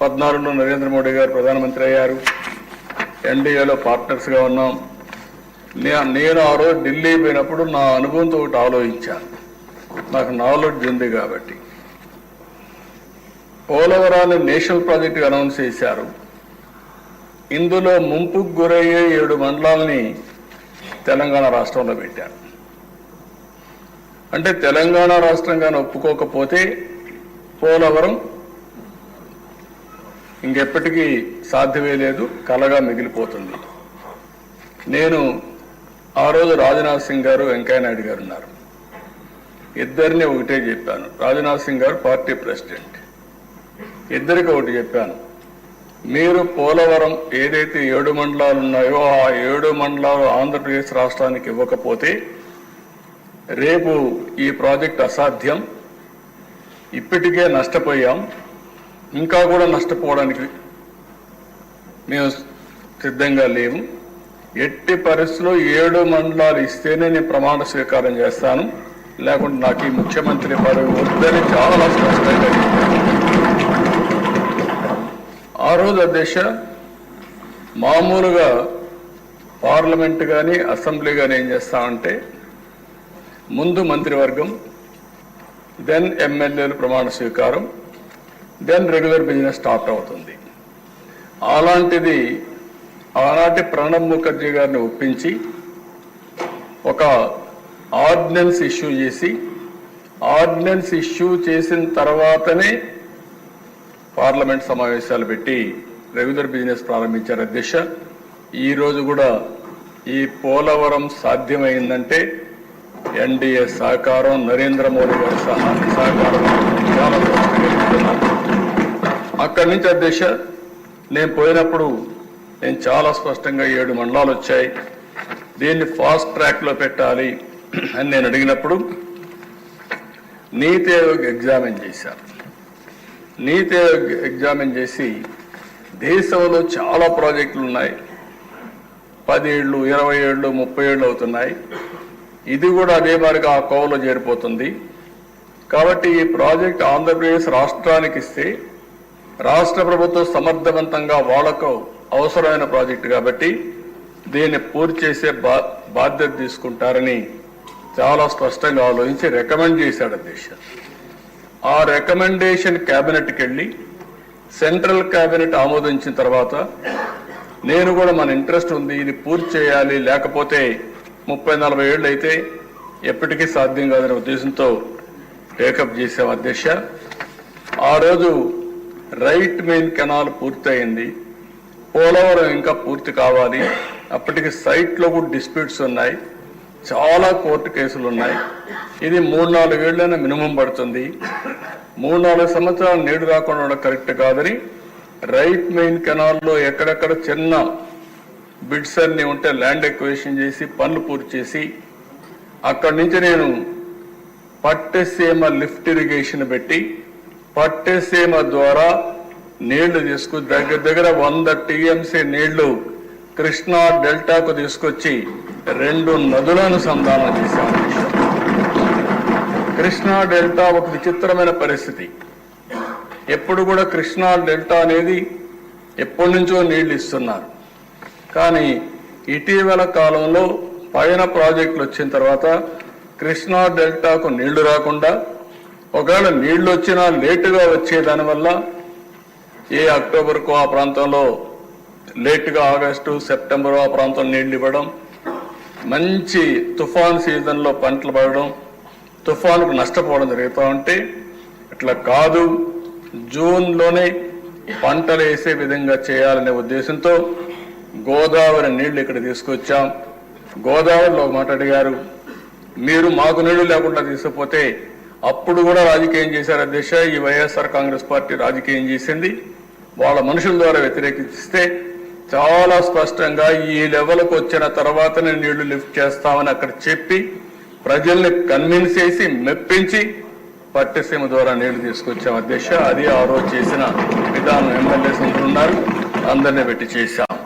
పద్నాలుగులో నరేంద్ర మోడీ గారు ప్రధానమంత్రి అయ్యారు. ఎన్డీఏలో పార్ట్నర్స్గా ఉన్నాం. నేను ఆ రోజు ఢిల్లీ పోయినప్పుడు నా అనుభవంతో ఒకటి ఆలోచించాను నాకు నాలెడ్జ్ ఉంది కాబట్టి. పోలవరాన్ని నేషనల్ ప్రాజెక్ట్ అనౌన్స్ చేశారు. ఇందులో ముంపుకు గురయ్యే ఏడు మండలాల్ని తెలంగాణ రాష్ట్రంలో పెట్టారు. అంటే తెలంగాణ రాష్ట్రంగా ఒప్పుకోకపోతే పోలవరం ఇంకెప్పటికీ సాధ్యమే లేదు కలగా మిగిలిపోతుంది. నేను ఆ రోజు రాజ్నాథ్ సింగ్ గారు వెంకయ్యనాయుడు గారు ఉన్నారు. ఇద్దరిని ఒకటే చెప్పాను. రాజ్నాథ్ సింగ్ గారు పార్టీ ప్రెసిడెంట్. ఇద్దరికి ఒకటి చెప్పాను. మీరు పోలవరం ఏదైతే ఏడు మండలాలు ఉన్నాయో ఆ ఏడు మండలాలు ఆంధ్రప్రదేశ్ రాష్ట్రానికి ఇవ్వకపోతే రేపు ఈ ప్రాజెక్ట్ అసాధ్యం. ఇప్పటికే నష్టపోయాం. ఇంకా కూడా నష్టపోవడానికి మేము సిద్ధంగా లేము. ఎట్టి పరిస్థితుల్లో ఏడు మండలాలు ఇస్తేనే నేను ప్రమాణ స్వీకారం చేస్తాను. లేకుంటే నాకు ఈ ముఖ్యమంత్రి పదవి వద్దని చాలా స్పష్టంగా ఆ రోజు అధ్యక్ష మామూలుగా పార్లమెంట్ కానీ అసెంబ్లీ కానీ ఏం చేస్తామంటే ముందు మంత్రివర్గం దెన్ ఎమ్మెల్యేలు ప్రమాణ స్వీకారం దెన్ రెగ్యులర్ బిజినెస్ స్టార్ట్ అవుతుంది. అలాంటిది ఆనాటి ప్రణబ్ ముఖర్జీ గారిని ఒప్పించి ఒక ఆర్డినెన్స్ ఇష్యూ చేసి ఆర్డినెన్స్ ఇష్యూ చేసిన తర్వాతనే పార్లమెంట్ సమావేశాలు పెట్టి రెగ్యులర్ బిజినెస్ ప్రారంభించారు అధ్యక్ష. ఈరోజు కూడా ఈ పోలవరం సాధ్యమైందంటే ఎన్డీఏ సహకారం నరేంద్ర మోడీ గారి సహా సహకారం. చాలా అక్కడి నుంచి అధ్యక్ష నేను పోయినప్పుడు నేను చాలా స్పష్టంగా ఏడు మండలాలు వచ్చాయి. దీన్ని ఫాస్ట్ ట్రాక్లో పెట్టాలి అని నేను అడిగినప్పుడు నీతి ఆయోగ్ ఎగ్జామిన్ చేశారు. నీతి ఆయోగ్ ఎగ్జామిన్ చేసి దేశంలో చాలా ప్రాజెక్టులు ఉన్నాయి. పది ఏళ్ళు ఇరవై ఏళ్ళు ముప్పై ఏళ్ళు అవుతున్నాయి. ఇది కూడా అదే మాదిరిగా ఆ కోవలో చేరిపోతుంది. కాబట్టి ఈ ప్రాజెక్ట్ ఆంధ్రప్రదేశ్ రాష్ట్రానికి ఇస్తే రాష్ట్ర ప్రభుత్వం సమర్థవంతంగా వాళ్ళకు అవసరమైన ప్రాజెక్టు కాబట్టి దీన్ని పూర్తి చేసే బా బాధ్యత తీసుకుంటారని చాలా స్పష్టంగా ఆలోచించి రికమెండ్ చేశాడు అధ్యక్ష. ఆ రికమెండేషన్ క్యాబినెట్కి వెళ్ళి సెంట్రల్ క్యాబినెట్ ఆమోదించిన తర్వాత నేను కూడా మన ఇంట్రెస్ట్ ఉంది ఇది పూర్తి చేయాలి లేకపోతే ముప్పై నలభై ఏళ్ళు అయితే ఎప్పటికీ సాధ్యం కాదనే ఉద్దేశంతో టేకప్ చేసాం అధ్యక్ష. ఆ రోజు రైట్ మెయిన్ కెనాల్ పూర్తయింది. పోలవరం ఇంకా పూర్తి కావాలి. అప్పటికి సైట్లో కూడా డిస్ప్యూట్స్ ఉన్నాయి. చాలా కోర్టు కేసులు ఉన్నాయి. ఇది మూడు నాలుగు ఏళ్ళైనా మినిమం పడుతుంది. మూడు నాలుగు సంవత్సరాలు నీడు రాకుండా ఉండడం కరెక్ట్ కాదని రైట్ మెయిన్ కెనాల్లో ఎక్కడెక్కడ చిన్న బిడ్స్ అన్ని ఉంటే ల్యాండ్ ఎక్వేషన్ చేసి పనులు పూర్తి చేసి అక్కడి నుంచి నేను పట్టెసీమ లిఫ్ట్ ఇరిగేషన్ పెట్టి పట్టెసీమ ద్వారా నీళ్ళు తీసుకు దగ్గర దగ్గర వంద టీఎంసీ నీళ్ళు కృష్ణా డెల్టాకు తీసుకొచ్చి రెండు నదులను సంధానం చేశాను కృష్ణా డెల్టా ఒక విచిత్రమైన పరిస్థితి. ఎప్పుడు కూడా కృష్ణా డెల్టా అనేది ఎప్పటి నుంచో నీళ్ళు ఇస్తున్నారు. కానీ ఇటీవల కాలంలో పైన ప్రాజెక్టులు వచ్చిన తర్వాత కృష్ణా డెల్టాకు నీళ్ళు రాకుండా ఒకవేళ నీళ్ళు వచ్చినా లేటుగా వచ్చే దానివల్ల ఏ అక్టోబర్కు ఆ ప్రాంతంలో లేటుగా ఆగస్టు సెప్టెంబర్ ఆ ప్రాంతం నీళ్ళు ఇవ్వడం మంచి తుఫాన్ సీజన్లో పంటలు పడడం తుఫానుకు నష్టపోవడం జరుగుతూ ఉంటే ఇట్లా కాదు. జూన్లోనే పంటలు వేసే విధంగా చేయాలనే ఉద్దేశంతో గోదావరి నీళ్ళు ఇక్కడ తీసుకొచ్చాం. గోదావరిలో ఒక మాట అడిగారు మీరు మాకు నీళ్ళు లేకుండా తీసుకుపోతే అప్పుడు కూడా రాజకీయం చేశారు అధ్యక్ష. ఈ వైఎస్ఆర్ కాంగ్రెస్ పార్టీ రాజకీయం చేసింది. వాళ్ళ మనుషుల ద్వారా వ్యతిరేకిస్తే చాలా స్పష్టంగా ఈ లెవెల్కి వచ్చిన తర్వాతనే నీళ్ళు లిఫ్ట్ చేస్తామని అక్కడ చెప్పి ప్రజల్ని కన్విన్స్ చేసి మెప్పించి పట్టిసీమ ద్వారా నీళ్ళు తీసుకొచ్చాం అధ్యక్ష. అది ఆ రోజు చేసిన విధానం. ఎమ్మెల్యేస్ ఉన్నారు. అందరినీ పెట్టి చేశాం.